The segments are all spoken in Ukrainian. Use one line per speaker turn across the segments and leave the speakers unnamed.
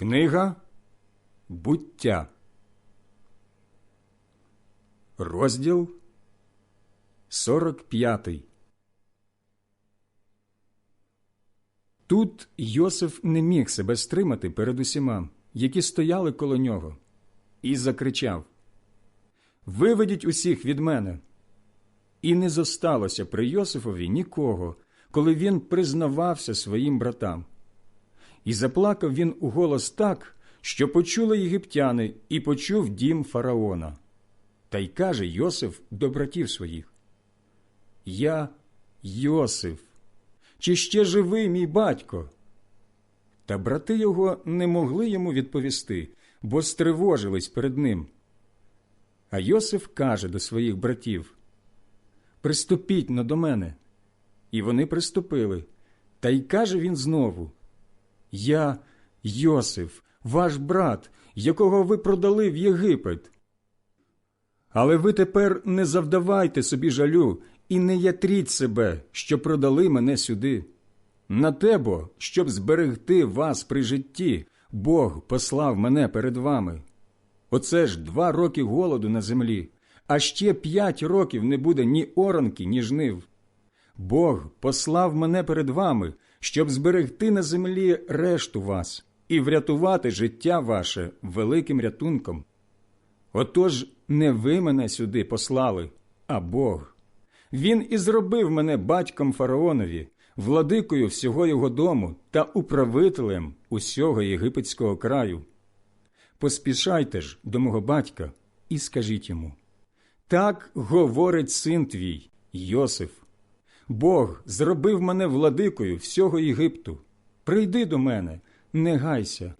Книга Буття. Розділ 45 Тут Йосиф не міг себе стримати перед усіма, які стояли коло нього, і закричав Виведіть усіх від мене. І не зосталося при Йосифові нікого, коли він признавався своїм братам. І заплакав він у голос так, що почули єгиптяни, і почув дім фараона. Та й каже Йосиф до братів своїх: Я Йосиф, чи ще живий мій батько? Та брати його не могли йому відповісти, бо стривожились перед ним. А Йосиф каже до своїх братів: Приступіть но до мене. І вони приступили. Та й каже він знову: Я Йосиф, ваш брат, якого ви продали в Єгипет. Але ви тепер не завдавайте собі жалю і не ятріть себе, що продали мене сюди. На те бо, щоб зберегти вас при житті, Бог послав мене перед вами. Оце ж два роки голоду на землі, а ще п'ять років не буде ні оранки, ні жнив. Бог послав мене перед вами, щоб зберегти на землі решту вас і врятувати життя ваше великим рятунком. Отож не ви мене сюди послали, а Бог. Він і зробив мене батьком фараонові, владикою всього його дому та управителем усього єгипетського краю. Поспішайте ж до мого батька і скажіть йому так говорить син твій, Йосиф. Бог зробив мене владикою всього Єгипту. Прийди до мене, не гайся,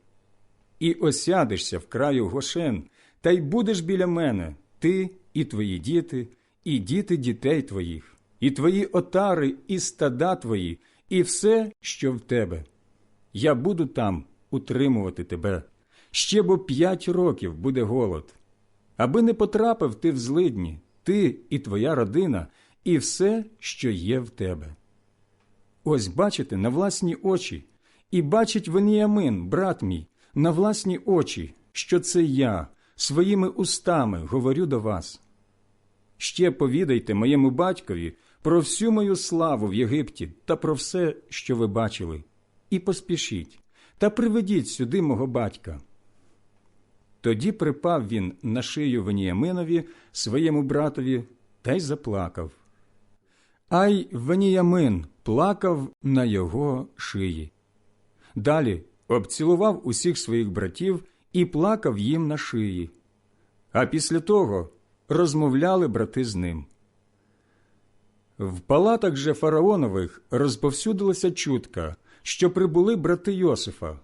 і осядешся в краю Гошен, та й будеш біля мене, ти і твої діти, і діти дітей твоїх, і твої отари, і стада твої, і все, що в тебе. Я буду там утримувати тебе. Ще бо п'ять років буде голод. Аби не потрапив ти в злидні, ти і твоя родина, і все, що є в тебе. Ось бачите на власні очі, і бачить Веніамин, брат мій, на власні очі, що це я своїми устами говорю до вас. Ще повідайте моєму батькові про всю мою славу в Єгипті та про все, що ви бачили, і поспішіть та приведіть сюди мого батька. Тоді припав він на шию Веніяминові, своєму братові, та й заплакав. Ай Веніямин плакав на його шиї. Далі обцілував усіх своїх братів і плакав їм на шиї. А після того розмовляли брати з ним. В палатах же фараонових розповсюдилася чутка, що прибули брати Йосифа.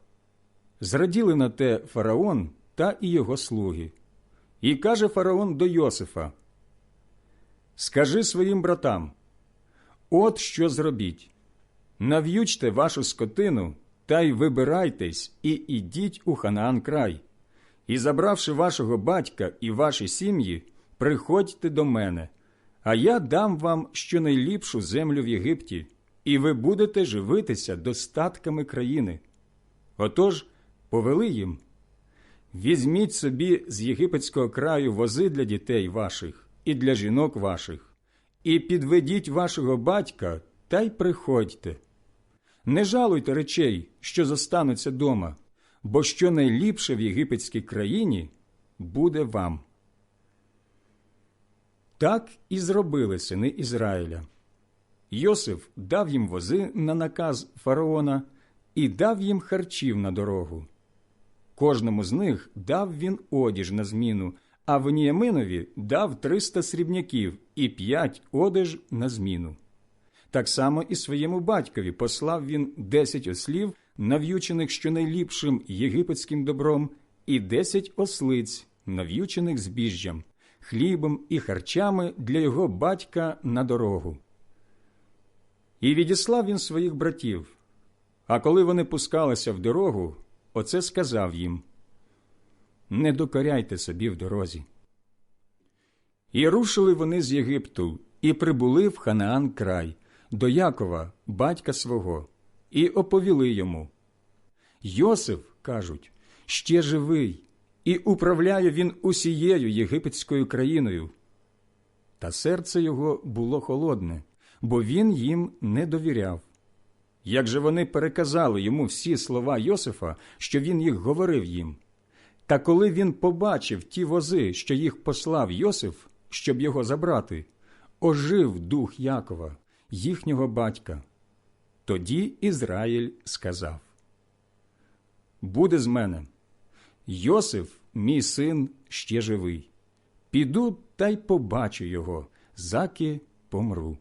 Зраділи на те фараон та і його слуги. І каже фараон до Йосифа: Скажи своїм братам, от що зробіть. Нав'ючте вашу скотину та й вибирайтесь, і ідіть у Ханаан край, і, забравши вашого батька і ваші сім'ї, приходьте до мене, а я дам вам щонайліпшу землю в Єгипті, і ви будете живитися достатками країни. Отож повели їм. Візьміть собі з єгипетського краю вози для дітей ваших і для жінок ваших, і підведіть вашого батька та й приходьте. Не жалуйте речей, що зостануться дома, бо що найліпше в єгипетській країні буде вам. Так і зробили сини Ізраїля. Йосиф дав їм вози на наказ фараона і дав їм харчів на дорогу. Кожному з них дав він одіж на зміну, а Веніяминові дав триста срібняків і п'ять одеж на зміну. Так само і своєму батькові послав він десять ослів, нав'ючених щонайліпшим єгипетським добром, і десять ослиць, нав'ючених збіжжям, хлібом і харчами для його батька на дорогу. І відіслав він своїх братів. А коли вони пускалися в дорогу, оце сказав їм Не докоряйте собі в дорозі. І рушили вони з Єгипту і прибули в Ханаан край до Якова, батька свого, і оповіли йому. Йосиф, кажуть, ще живий, і управляє він усією єгипетською країною. Та серце його було холодне, бо він їм не довіряв. Як же вони переказали йому всі слова Йосифа, що він їх говорив їм? Та коли він побачив ті вози, що їх послав Йосиф, щоб його забрати, ожив дух Якова, їхнього батька. Тоді Ізраїль сказав: Буде з мене. Йосиф, мій син, ще живий. Піду та й побачу його, заки помру.